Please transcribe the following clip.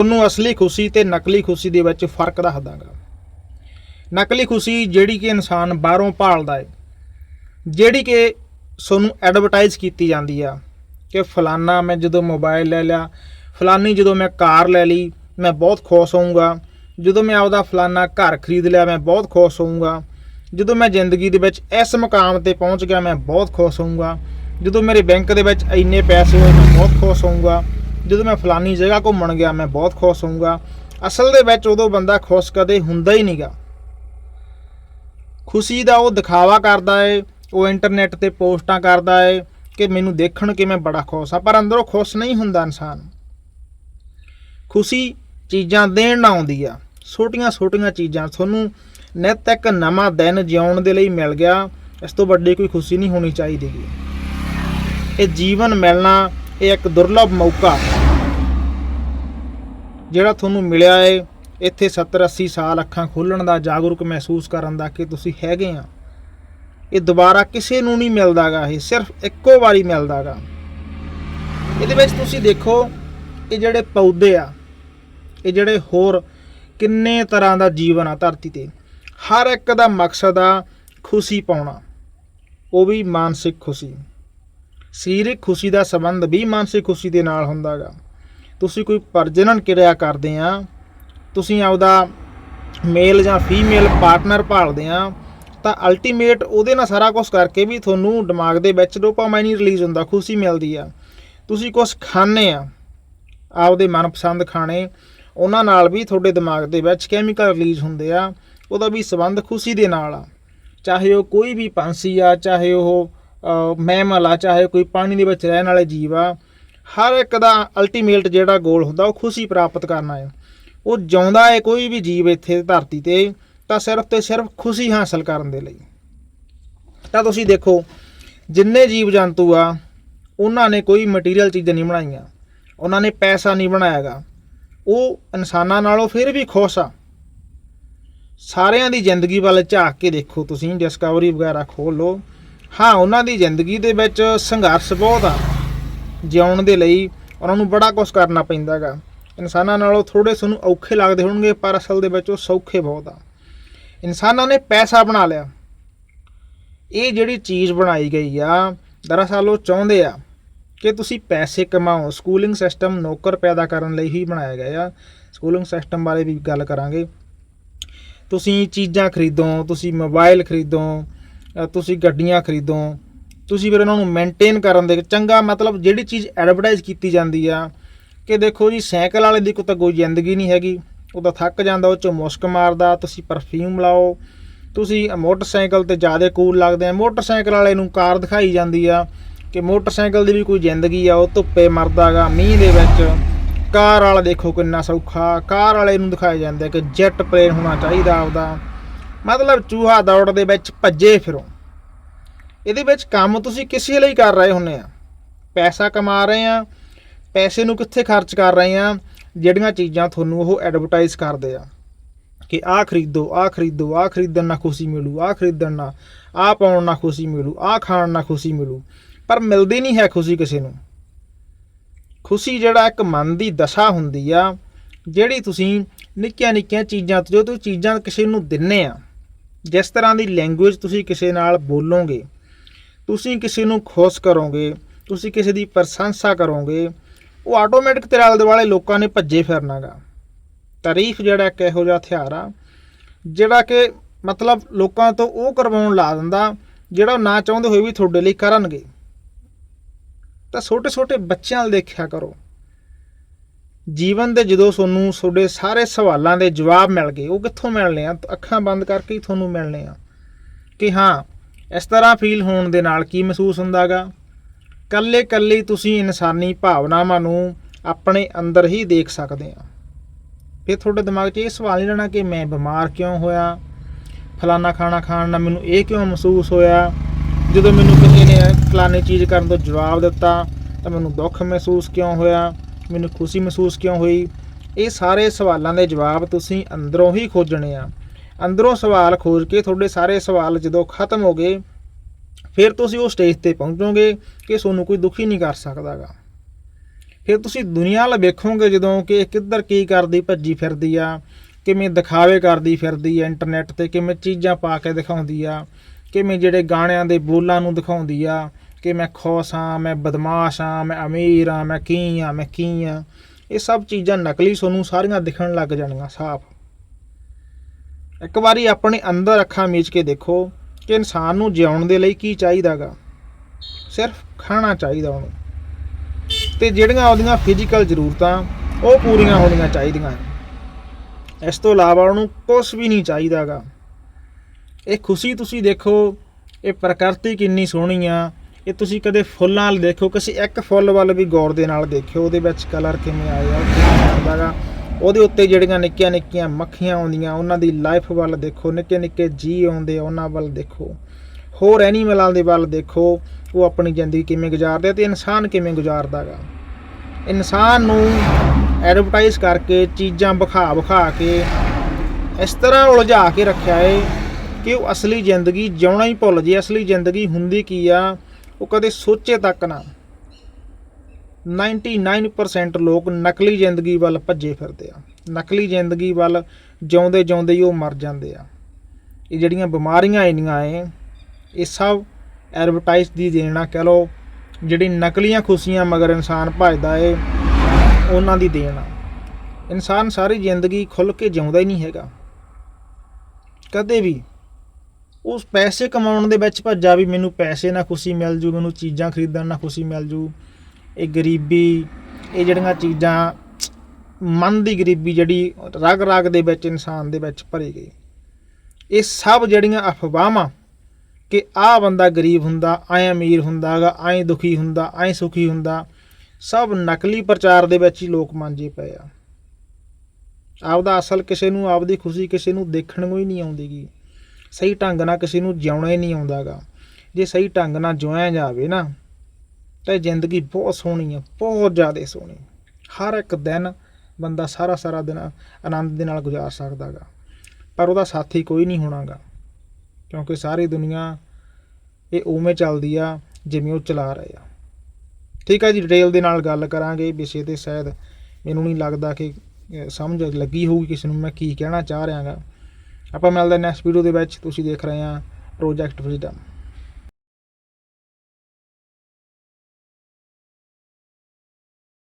ਤੁਹਾਨੂੰ ਅਸਲੀ ਖੁਸ਼ੀ ਤੇ ਨਕਲੀ ਖੁਸ਼ੀ ਦੇ ਵਿੱਚ ਫ਼ਰਕ ਦੱਸਦਾਗਾ ਨਕਲੀ ਖੁਸ਼ੀ ਜਿਹੜੀ ਕਿ ਇਨਸਾਨ ਬਾਹਰੋਂ ਭਾਲਦਾ ਹੈ ਜਿਹੜੀ ਕਿ ਤੁਹਾਨੂੰ ਐਡਵਰਟਾਈਜ਼ ਕੀਤੀ ਜਾਂਦੀ ਆ ਕਿ ਫਲਾਨਾ ਮੈਂ ਜਦੋਂ ਮੋਬਾਈਲ ਲੈ ਲਿਆ, ਫਲਾਨੀ ਜਦੋਂ ਮੈਂ ਕਾਰ ਲੈ ਲਈ, ਮੈਂ ਬਹੁਤ ਖੁਸ਼ ਹੋਊਂਗਾ। ਜਦੋਂ ਮੈਂ ਆਪਦਾ ਫਲਾਨਾ ਘਰ ਖਰੀਦ ਲਿਆ, ਮੈਂ ਬਹੁਤ ਖੁਸ਼ ਹੋਊਂਗਾ। ਜਦੋਂ ਮੈਂ ਜ਼ਿੰਦਗੀ ਦੇ ਵਿੱਚ ਇਸ ਮੁਕਾਮ ਤੇ ਪਹੁੰਚ ਗਿਆ, ਮੈਂ ਬਹੁਤ ਖੁਸ਼ ਹੋਊਂਗਾ। ਜਦੋਂ ਮੇਰੇ ਬੈਂਕ ਦੇ ਵਿੱਚ ਇੰਨੇ ਪੈਸੇ ਹੋਏ, ਮੈਂ ਬਹੁਤ ਖੁਸ਼ ਹੋਊਂਗਾ। ਜਦੋਂ ਮੈਂ ਫਲਾਨੀ ਜਗ੍ਹਾ ਘੁੰਮਣ ਗਿਆ, ਮੈਂ ਬਹੁਤ ਖੁਸ਼ ਹੋਊਂਗਾ। ਅਸਲ ਦੇ ਵਿੱਚ ਉਦੋਂ ਬੰਦਾ ਖੁਸ਼ ਕਦੇ ਹੁੰਦਾ ਹੀ ਨਹੀਂਗਾ। ਖੁਸ਼ੀ ਦਾ ਉਹ ਦਿਖਾਵਾ ਕਰਦਾ ਏ, ਉਹ ਇੰਟਰਨੈਟ ਤੇ ਪੋਸਟਾਂ ਕਰਦਾ ਏ ਕਿ ਮੈਨੂੰ ਦੇਖਣ ਕਿ ਮੈਂ ਬੜਾ ਖੁਸ਼ ਆ ਪਰ ਅੰਦਰੋਂ ਖੁਸ਼ ਨਹੀਂ ਹੁੰਦਾ ਇਨਸਾਨ। ਖੁਸ਼ੀ ਚੀਜ਼ਾਂ ਦੇਣ ਨਾ ਆਉਂਦੀ ਆ। ਛੋਟੀਆਂ ਛੋਟੀਆਂ ਚੀਜ਼ਾਂ। ਤੁਹਾਨੂੰ ਨਿੱਤ ਇੱਕ ਨਵਾਂ ਦਿਨ ਜਿਉਣ ਦੇ ਲਈ ਮਿਲ ਗਿਆ। ਇਸ ਤੋਂ ਵੱਡੀ ਕੋਈ ਖੁਸ਼ੀ ਨਹੀਂ ਹੋਣੀ ਚਾਹੀਦੀ। ਇਹ ਜੀਵਨ ਮਿਲਣਾ ਇਹ ਇੱਕ ਦੁਰਲਭ ਮੌਕਾ ਜਿਹੜਾ ਤੁਹਾਨੂੰ ਮਿਲਿਆ ਹੈ ਇੱਥੇ 70 80 ਸਾਲ ਅੱਖਾਂ ਖੋਲਣ ਦਾ ਜਾਗਰੂਕ ਮਹਿਸੂਸ ਕਰਨ ਦਾ ਕਿ ਤੁਸੀਂ ਹੈਗੇ ਆ। ਇਹ ਦੁਬਾਰਾ ਕਿਸੇ ਨੂੰ ਨਹੀਂ ਮਿਲਦਾਗਾ, ਇਹ ਸਿਰਫ ਇੱਕੋ ਵਾਰੀ ਮਿਲਦਾਗਾ। ਇਹਦੇ ਵਿੱਚ ਤੁਸੀਂ ਦੇਖੋ ਇਹ ਜਿਹੜੇ ਪੌਦੇ ਆ, ਇਹ ਜਿਹੜੇ ਹੋਰ ਕਿੰਨੇ ਤਰ੍ਹਾਂ ਦਾ ਜੀਵਨ ਆ ਧਰਤੀ ਤੇ। ਹਰ ਇੱਕ ਦਾ ਮਕਸਦ ਆ ਖੁਸ਼ੀ ਪਾਉਣਾ। ਉਹ ਵੀ ਮਾਨਸਿਕ ਖੁਸ਼ੀ। ਸਰੀਰਕ ਖੁਸ਼ੀ ਦਾ ਸੰਬੰਧ ਵੀ ਮਾਨਸਿਕ ਖੁਸ਼ੀ ਦੇ ਨਾਲ ਹੁੰਦਾਗਾ। ਤੁਸੀਂ ਕੋਈ ਪ੍ਰਜਨਨ ਕਿਰਿਆ ਕਰਦੇ ਆ, ਤੁਸੀਂ ਆਪਦਾ ਮੇਲ ਜਾਂ ਫੀਮੇਲ ਪਾਰਟਨਰ ਭਾਲਦੇ ਆ, ਤਾਂ ਅਲਟੀਮੇਟ ਉਹਦੇ ਨਾਲ ਸਾਰਾ ਕੁਝ ਕਰਕੇ ਵੀ ਤੁਹਾਨੂੰ ਦਿਮਾਗ ਦੇ ਵਿੱਚ ਡੋਪਾਮਾਈਨ ਰਿਲੀਜ਼ ਹੁੰਦਾ, ਖੁਸ਼ੀ ਮਿਲਦੀ ਆ। ਤੁਸੀਂ ਕੁਝ ਖਾਣੇ ਆ, ਆਪਦੇ ਮਨਪਸੰਦ ਖਾਣੇ, ਉਹਨਾਂ ਨਾਲ ਵੀ ਤੁਹਾਡੇ ਦਿਮਾਗ ਦੇ ਵਿੱਚ ਕੈਮੀਕਲ ਰਿਲੀਜ਼ ਹੁੰਦੇ ਆ, ਉਹਦਾ ਵੀ ਸਬੰਧ ਖੁਸ਼ੀ ਦੇ ਨਾਲ ਆ। ਚਾਹੇ ਉਹ ਕੋਈ ਵੀ ਪੰਛੀ ਆ, ਚਾਹੇ ਉਹ ਅ, ਚਾਹੇ ਕੋਈ ਪਾਣੀ ਦੇ ਵਿੱਚ ਰਹਿਣ ਵਾਲੇ ਜੀਵ ਆ ਹਰ ਇੱਕ ਦਾ ਅਲਟੀਮੇਟ ਜਿਹੜਾ ਗੋਲ ਹੁੰਦਾ ਉਹ ਖੁਸ਼ੀ ਪ੍ਰਾਪਤ ਕਰਨਾ ਹੈ। ਉਹ ਜਿਉਂਦਾ ਹੈ ਕੋਈ ਵੀ ਜੀਵ ਇੱਥੇ ਧਰਤੀ ਤੇ ਤਾਂ ਸਿਰਫ ਤੇ ਸਿਰਫ ਖੁਸ਼ੀ ਹਾਸਲ ਕਰਨ ਦੇ ਲਈ। ਤਾਂ ਤੁਸੀਂ ਦੇਖੋ ਜਿੰਨੇ ਜੀਵ ਜੰਤੂ ਆ ਉਹਨਾਂ ਨੇ ਕੋਈ ਮਟੀਰੀਅਲ ਚੀਜ਼ਾਂ ਨਹੀਂ ਬਣਾਈਆਂ ਉਹਨਾਂ ਨੇ ਪੈਸਾ ਨਹੀਂ ਬਣਾਇਆਗਾ ਉਹ ਇਨਸਾਨਾਂ ਨਾਲੋਂ ਫਿਰ ਵੀ ਖੁਸ਼ ਆ। ਸਾਰਿਆਂ ਦੀ ਜ਼ਿੰਦਗੀ ਵੱਲ ਝਾਕ ਕੇ ਦੇਖੋ ਤੁਸੀਂ ਡਿਸਕਵਰੀ ਵਗੈਰਾ ਖੋਲ ਲਓ। ਹਾਂ, ਉਹਨਾਂ ਦੀ ਜ਼ਿੰਦਗੀ ਦੇ ਵਿੱਚ ਸੰਘਰਸ਼ ਬਹੁਤ ਆ, ਜਿਉਣ ਦੇ ਲਈ ਉਹਨਾਂ ਨੂੰ ਬੜਾ ਕੁਝ ਕਰਨਾ ਪੈਂਦਾਗਾ ਇਨਸਾਨਾਂ ਨਾਲੋਂ ਥੋੜੇ ਤੁਹਾਨੂੰ ਔਖੇ ਲੱਗਦੇ ਹੋਣਗੇ, ਪਰ ਅਸਲ ਦੇ ਵਿੱਚ ਉਹ ਸੌਖੇ ਬਹੁਤ ਆ। ਇਨਸਾਨਾਂ ਨੇ ਪੈਸਾ ਬਣਾ ਲਿਆ। ਇਹ ਜਿਹੜੀ ਚੀਜ਼ ਬਣਾਈ ਗਈ ਆ, ਦਰਅਸਲ ਉਹ ਚਾਹੁੰਦੇ ਆ ਕਿ ਤੁਸੀਂ ਪੈਸੇ ਕਮਾਓ। ਸਕੂਲਿੰਗ ਸਿਸਟਮ ਨੌਕਰ ਪੈਦਾ ਕਰਨ ਲਈ ਹੀ ਬਣਾਇਆ ਗਿਆ ਆ। ਸਕੂਲਿੰਗ ਸਿਸਟਮ ਬਾਰੇ ਵੀ ਗੱਲ ਕਰਾਂਗੇ। ਤੁਸੀਂ ਚੀਜ਼ਾਂ ਖਰੀਦੋ, ਤੁਸੀਂ ਮੋਬਾਈਲ ਖਰੀਦੋ ਤੁਸੀਂ ਗੱਡੀਆਂ ਖਰੀਦੋ, ਤੁਸੀਂ ਫਿਰ ਉਹਨਾਂ ਨੂੰ ਮੇਨਟੇਨ ਕਰਨ ਦੇ ਚੰਗਾ ਮਤਲਬ ਜਿਹੜੀ ਚੀਜ਼ ਐਡਵਰਟਾਈਜ਼ ਕੀਤੀ ਜਾਂਦੀ ਆ, ਕਿ ਦੇਖੋ ਜੀ ਸਾਈਕਲ ਵਾਲੇ ਦੀ ਕੋਈ ਤਾਂ ਕੋਈ ਜ਼ਿੰਦਗੀ ਨਹੀਂ ਹੈਗੀ, ਉਹ ਤਾਂ ਥੱਕ ਜਾਂਦਾ, ਉਹ ਚੋਂ ਮੁਸ਼ਕ ਮਾਰਦਾ, ਤੁਸੀਂ ਪਰਫਿਊਮ ਲਾਓ, ਤੁਸੀਂ ਮੋਟਰਸਾਈਕਲ ਤੇ ਜ਼ਿਆਦਾ ਕੂਲ ਲੱਗਦੇ ਆ, ਮੋਟਰਸਾਈਕਲ ਵਾਲੇ ਨੂੰ ਕਾਰ ਦਿਖਾਈ ਜਾਂਦੀ ਆ ਕਿ ਮੋਟਰਸਾਈਕਲ ਦੀ ਵੀ ਕੋਈ ਜ਼ਿੰਦਗੀ ਆ, ਉਹ ਧੁੱਪੇ ਮਰਦਾਗਾ ਮੀਂਹ ਦੇ ਵਿੱਚ, ਕਾਰ ਵਾਲਾ ਦੇਖੋ ਕਿੰਨਾ ਸੌਖਾ, ਕਾਰ ਵਾਲੇ ਨੂੰ ਦਿਖਾਇਆ ਜਾਂਦਾ ਕਿ ਜੈਟ ਪਲੇਨ ਹੋਣਾ ਚਾਹੀਦਾ ਆਪਦਾ। ਮਤਲਬ ਚੂਹਾ ਦੌੜ ਦੇ ਵਿੱਚ ਭੱਜੇ ਫਿਰੋ। ਇਹਦੇ ਵਿੱਚ ਕੰਮ ਤੁਸੀਂ ਕਿਸੇ ਲਈ ਕਰ ਰਹੇ ਹੁੰਨੇ ਆ। ਪੈਸਾ ਕਮਾ ਰਹੇ ਆ, ਪੈਸੇ ਨੂੰ ਕਿੱਥੇ ਖਰਚ ਕਰ ਰਹੇ ਆ, ਜਿਹੜੀਆਂ ਚੀਜ਼ਾਂ ਤੁਹਾਨੂੰ ਉਹ ਐਡਵਰਟਾਈਜ਼ ਕਰਦੇ ਆ। ਕਿ ਆਹ ਖਰੀਦੋ ਆਹ ਖਰੀਦੋ, ਆਹ ਖਰੀਦਣ ਨਾਲ ਖੁਸ਼ੀ ਮਿਲੂ, ਆਹ ਖਰੀਦਣ ਨਾਲ, ਆਹ ਪਾਉਣ ਨਾਲ ਖੁਸ਼ੀ ਮਿਲੂ, ਆਹ ਖਾਣ ਨਾਲ ਖੁਸ਼ੀ ਮਿਲੂ, ਪਰ ਮਿਲਦੀ ਨਹੀਂ ਹੈ ਖੁਸ਼ੀ ਕਿਸੇ ਨੂੰ। ਖੁਸ਼ੀ ਜਿਹੜਾ ਇੱਕ ਮਨ ਦੀ ਦਸ਼ਾ ਹੁੰਦੀ ਆ, ਜਿਹੜੀ ਤੁਸੀਂ ਨਿੱਕੀਆਂ ਨਿੱਕੀਆਂ ਚੀਜ਼ਾਂ ਤੋਂ ਜੋ ਤੁਸੀਂ ਚੀਜ਼ਾਂ ਕਿਸੇ ਨੂੰ ਦਿੰਨੇ ਆ। ਜਿਸ ਤਰ੍ਹਾਂ ਦੀ ਲੈਂਗੁਏਜ ਤੁਸੀਂ ਕਿਸੇ ਨਾਲ ਬੋਲੋਗੇ, ਤੁਸੀਂ ਕਿਸੇ ਨੂੰ ਖੁਸ਼ ਕਰੋਗੇ, ਤੁਸੀਂ ਕਿਸੇ ਦੀ ਪ੍ਰਸ਼ੰਸਾ ਕਰੋਗੇ, ਉਹ ਆਟੋਮੈਟਿਕ ਤੇਰੇ ਆਲੇ ਦੁਆਲੇ ਲੋਕਾਂ ਨੇ ਭੱਜੇ ਫਿਰਨਾਗਾ। ਤਾਰੀਫ ਜਿਹੜਾ ਇੱਕ ਇਹੋ ਜਿਹਾ ਹਥਿਆਰ ਆ, ਜਿਹੜਾ ਕਿ ਮਤਲਬ ਲੋਕਾਂ ਤੋਂ ਉਹ ਕਰਵਾਉਣ ਲਾ ਦਿੰਦਾ, ਜਿਹੜਾ ਉਹ ਨਾ ਚਾਹੁੰਦੇ ਹੋਏ ਵੀ ਤੁਹਾਡੇ ਲਈ ਕਰਨਗੇ। ਤਾਂ ਛੋਟੇ ਛੋਟੇ ਬੱਚਿਆਂ ਵੱਲ ਦੇਖਿਆ ਕਰੋ। ਜੀਵਨ ਦੇ ਜਦੋਂ ਤੁਹਾਨੂੰ ਤੁਹਾਡੇ ਸਾਰੇ ਸਵਾਲਾਂ ਦੇ ਜਵਾਬ ਮਿਲ ਗਏ, ਉਹ ਕਿੱਥੋਂ ਮਿਲਣੇ ਆ? ਅੱਖਾਂ ਬੰਦ ਕਰਕੇ ਹੀ ਤੁਹਾਨੂੰ ਮਿਲਣੇ ਆ। ਕਿ ਹਾਂ, ਇਸ ਤਰ੍ਹਾਂ ਫੀਲ ਹੋਣ ਦੇ ਨਾਲ ਕੀ ਮਹਿਸੂਸ ਹੁੰਦਾਗਾ ਕੱਲੇ ਕੱਲੇ ਤੁਸੀਂ ਇਨਸਾਨੀ ਭਾਵਨਾਵਾਂ ਨੂੰ ਆਪਣੇ ਅੰਦਰ ਹੀ ਦੇਖ ਸਕਦੇ ਆ। ਫਿਰ ਤੁਹਾਡੇ ਦਿਮਾਗ 'ਚ ਇਹ ਸਵਾਲ ਨਹੀਂ ਰਹਿਣਾ ਕਿ ਮੈਂ ਬਿਮਾਰ ਕਿਉਂ ਹੋਇਆ? ਫਲਾਨਾ ਖਾਣਾ ਖਾਣ ਨਾਲ ਮੈਨੂੰ ਇਹ ਕਿਉਂ ਮਹਿਸੂਸ ਹੋਇਆ? ਜਦੋਂ ਮੈਨੂੰ ਕਿਸੇ ਨੇ ਫਲਾਨੀ ਚੀਜ਼ ਕਰਨ ਤੋਂ ਜਵਾਬ ਦਿੱਤਾ, ਤਾਂ ਮੈਨੂੰ ਦੁੱਖ ਮਹਿਸੂਸ ਕਿਉਂ ਹੋਇਆ? ਮੈਨੂੰ ਖੁਸ਼ੀ ਮਹਿਸੂਸ ਕਿਉਂ ਹੋਈ? ਇਹ ਸਾਰੇ ਸਵਾਲਾਂ ਦੇ ਜਵਾਬ ਤੁਸੀਂ ਅੰਦਰੋਂ ਹੀ ਖੋਜਣੇ ਆ। ਅੰਦਰੋਂ ਸਵਾਲ ਖੋਜ ਕੇ ਤੁਹਾਡੇ ਸਾਰੇ ਸਵਾਲ ਜਦੋਂ ਖਤਮ ਹੋ ਗਏ, ਫਿਰ ਤੁਸੀਂ ਉਹ ਸਟੇਜ ਤੇ ਪਹੁੰਚੋਗੇ ਕਿ ਤੁਹਾਨੂੰ ਕੋਈ ਦੁਖੀ ਨਹੀਂ ਕਰ ਸਕਦਾਗਾ। ਫਿਰ ਤੁਸੀਂ ਦੁਨੀਆ ਵੱਲ ਵੇਖੋਗੇ ਜਦੋਂ ਕਿ ਕਿੱਧਰ ਕੀ ਕਰਦੀ, ਭੱਜੀ ਫਿਰਦੀ ਆ, ਕਿਵੇਂ ਦਿਖਾਵੇ ਕਰਦੀ ਫਿਰਦੀ ਆ ਇੰਟਰਨੈਟ ਤੇ, ਕਿਵੇਂ ਚੀਜ਼ਾਂ ਪਾ ਕੇ ਦਿਖਾਉਂਦੀ ਆ, ਕਿਵੇਂ ਜਿਹੜੇ ਗਾਣਿਆਂ ਦੇ ਬੋਲਾਂ ਨੂੰ ਦਿਖਾਉਂਦੀ ਆ ਕਿ ਮੈਂ ਖੁਸ਼ ਹਾਂ, ਮੈਂ ਬਦਮਾਸ਼ ਹਾਂ, ਮੈਂ ਅਮੀਰ ਹਾਂ, ਮੈਂ ਕੀ ਹਾਂ, ਮੈਂ ਕੀ ਹਾਂ। ਇਹ ਸਭ ਚੀਜ਼ਾਂ ਨਕਲੀ ਤੁਹਾਨੂੰ ਸਾਰੀਆਂ ਦਿਖਣ ਲੱਗ ਜਾਣਗੀਆਂ, ਸਾਫ਼। ਇੱਕ ਵਾਰੀ ਆਪਣੇ ਅੰਦਰ ਅੱਖਾਂ ਮੀਚ ਕੇ ਦੇਖੋ ਕਿ ਇਨਸਾਨ ਨੂੰ ਜਿਉਣ ਦੇ ਲਈ ਕੀ ਚਾਹੀਦਾਗਾ। ਸਿਰਫ ਖਾਣਾ ਚਾਹੀਦਾ ਉਹਨੂੰ। ਤੇ ਜਿਹੜੀਆਂ ਉਹਦੀਆਂ ਫਿਜ਼ੀਕਲ ਜ਼ਰੂਰਤਾਂ, ਉਹ ਪੂਰੀਆਂ ਹੋਣੀਆਂ ਚਾਹੀਦੀਆਂ। ਇਸ ਤੋਂ ਇਲਾਵਾ ਉਹਨੂੰ ਕੁਝ ਵੀ ਨਹੀਂ ਚਾਹੀਦਾਗਾ। ਇਹ ਖੁਸ਼ੀ ਤੁਸੀਂ ਦੇਖੋ, ਇਹ ਪ੍ਰਕਿਰਤੀ ਕਿੰਨੀ ਸੋਹਣੀ ਆ ਇਹ ਤੁਸੀਂ ਕਦੇ ਫੁੱਲਾਂ ਨਾਲ ਦੇਖੋ ਕਿਸੇ ਇੱਕ ਫੁੱਲ ਵੱਲ ਵੀ ਗੌਰ ਦੇ ਨਾਲ ਦੇਖਿਓ, ਉਹਦੇ ਵਿੱਚ ਕਲਰ ਕਿਵੇਂ ਆਏ ਆ ਉਹ ਕਿਵੇਂ ਆਉਂਦਾਗਾ ਉਹਦੇ ਉੱਤੇ ਜਿਹੜੀਆਂ ਨਿੱਕੀਆਂ ਨਿੱਕੀਆਂ ਮੱਖੀਆਂ ਆਉਂਦੀਆਂ, ਉਹਨਾਂ ਦੀ ਲਾਈਫ ਵੱਲ ਦੇਖੋ, ਨਿੱਕੇ ਨਿੱਕੇ ਜੀ ਆਉਂਦੇ ਆ, ਉਹਨਾਂ ਵੱਲ ਦੇਖੋ। ਹੋਰ ਐਨੀਮਲਾਂ ਦੇ ਵੱਲ ਦੇਖੋ, ਉਹ ਆਪਣੀ ਜ਼ਿੰਦਗੀ ਕਿਵੇਂ ਗੁਜ਼ਾਰਦੇ ਆ ਤੇ ਇਨਸਾਨ ਕਿਵੇਂ ਗੁਜ਼ਾਰਦਾਗਾ ਇਨਸਾਨ ਨੂੰ ਐਡਵਰਟਾਈਜ਼ ਕਰਕੇ ਚੀਜ਼ਾਂ ਵਿਖਾ ਵਿਖਾ ਕੇ, ਇਸ ਤਰ੍ਹਾਂ ਉਲਝਾ ਕੇ ਰੱਖਿਆ ਏ ਕਿ ਉਹ ਅਸਲੀ ਜ਼ਿੰਦਗੀ ਜਿਉਣਾ ਹੀ ਭੁੱਲ ਜੇ, ਅਸਲੀ ਜ਼ਿੰਦਗੀ ਹੁੰਦੀ ਕੀ ਆ? ਉਹ ਕਦੇ ਸੋਚੇ ਤੱਕ ਨਾ। 99% ਲੋਕ ਨਕਲੀ ਜ਼ਿੰਦਗੀ ਵੱਲ ਭੱਜੇ ਫਿਰਦੇ ਆ। ਨਕਲੀ ਜ਼ਿੰਦਗੀ ਵੱਲ ਜਿਉਂਦੇ ਜਿਉਂਦੇ ਹੀ ਉਹ ਮਰ ਜਾਂਦੇ ਆ। ਇਹ ਜਿਹੜੀਆਂ ਬਿਮਾਰੀਆਂ ਇੰਨੀਆਂ ਏ ਇਹ ਸਭ ਐਡਵਰਟਾਈਜ਼ ਦੀ ਦੇਣਾ ਕਹ ਲਓ, ਜਿਹੜੀ ਨਕਲੀਆਂ ਖੁਸ਼ੀਆਂ ਮਗਰ ਇਨਸਾਨ ਭਜਦਾ ਏ, ਉਹਨਾਂ ਦੀ ਦੇਣ ਆ। ਇਨਸਾਨ ਸਾਰੀ ਜ਼ਿੰਦਗੀ ਖੁੱਲ ਕੇ ਜਿਉਂਦਾ ਹੀ ਨਹੀਂ ਹੈਗਾ। ਕਦੇ ਵੀ ਉਸ ਪੈਸੇ ਕਮਾਉਣ ਦੇ ਵਿੱਚ ਭੱਜਾ ਵੀ ਮੈਨੂੰ ਪੈਸੇ ਨਾਲ ਖੁਸ਼ੀ ਮਿਲ ਜੂ, ਮੈਨੂੰ ਚੀਜ਼ਾਂ ਖਰੀਦਣ ਨਾਲ ਖੁਸ਼ੀ ਮਿਲ ਜੂ। ਇਹ ਗਰੀਬੀ, ਇਹ ਜਿਹੜੀਆਂ ਚੀਜ਼ਾਂ ਮਨ ਦੀ ਗਰੀਬੀ ਜਿਹੜੀ ਰਗ ਰਗ ਦੇ ਵਿੱਚ, ਇਨਸਾਨ ਦੇ ਵਿੱਚ ਭਰੀ ਗਈ। ਇਹ ਸਭ ਜਿਹੜੀਆਂ ਅਫਵਾਹਾਂ ਕਿ ਆਹ ਬੰਦਾ ਗਰੀਬ ਹੁੰਦਾ ਐ ਅਮੀਰ ਹੁੰਦਾਗਾ ਐ ਦੁਖੀ ਹੁੰਦਾ ਐ ਸੁਖੀ ਹੁੰਦਾ, ਸਭ ਨਕਲੀ ਪ੍ਰਚਾਰ ਦੇ ਵਿੱਚ ਹੀ ਲੋਕ ਮਾਂਜੇ ਪਏ ਆ। ਆਪਦਾ ਅਸਲ ਕਿਸੇ ਨੂੰ, ਆਪਦੀ ਖੁਸ਼ੀ ਕਿਸੇ ਨੂੰ ਦੇਖਣ ਨੂੰ ਹੀ ਨਹੀਂ ਆਉਂਦੀਗੀ ਸਹੀ ਢੰਗ ਨਾਲ ਕਿਸੇ ਨੂੰ ਜਿਉਣਾ ਹੀ ਨਹੀਂ ਆਉਂਦਾਗਾ। ਜੇ ਸਹੀ ਢੰਗ ਨਾਲ ਜਿਉਇਆ ਜਾਵੇ ਨਾ, ਤਾਂ ਇਹ ਜ਼ਿੰਦਗੀ ਬਹੁਤ ਸੋਹਣੀ ਆ, ਬਹੁਤ ਜ਼ਿਆਦਾ ਸੋਹਣੀ। ਹਰ ਇੱਕ ਦਿਨ ਬੰਦਾ ਸਾਰਾ ਸਾਰਾ ਦਿਨ ਆਨੰਦ ਦੇ ਨਾਲ ਗੁਜ਼ਾਰ ਸਕਦਾਗਾ। ਪਰ ਉਹਦਾ ਸਾਥੀ ਕੋਈ ਨਹੀਂ ਹੋਣਾਗਾ, ਕਿਉਂਕਿ ਸਾਰੀ ਦੁਨੀਆ ਇਹ ਉਵੇਂ ਚੱਲਦੀ ਆ ਜਿਵੇਂ ਉਹ ਚਲਾ ਰਹੇ ਆ। ਠੀਕ ਆ ਜੀ ਡਿਟੇਲ ਦੇ ਨਾਲ ਗੱਲ ਕਰਾਂਗੇ, ਵਿਸ਼ੇ ਤੇ ਸ਼ਾਇਦ ਮੈਨੂੰ ਨਹੀਂ ਲੱਗਦਾ ਕਿ ਸਮਝ ਲੱਗੀ ਹੋਊਗੀ ਕਿਸੇ ਨੂੰ ਮੈਂ ਕੀ ਕਹਿਣਾ ਚਾਹ ਰਿਹਾਗਾ। ਆਪਾਂ ਮਿਲਦੇ ਨੈਕਸਟ ਵੀਡੀਓ ਦੇ ਵਿੱਚ ਤੁਸੀਂ ਦੇਖ ਰਹੇ ਆ ਪ੍ਰੋਜੈਕਟ ਵਿਜ਼ਡਮ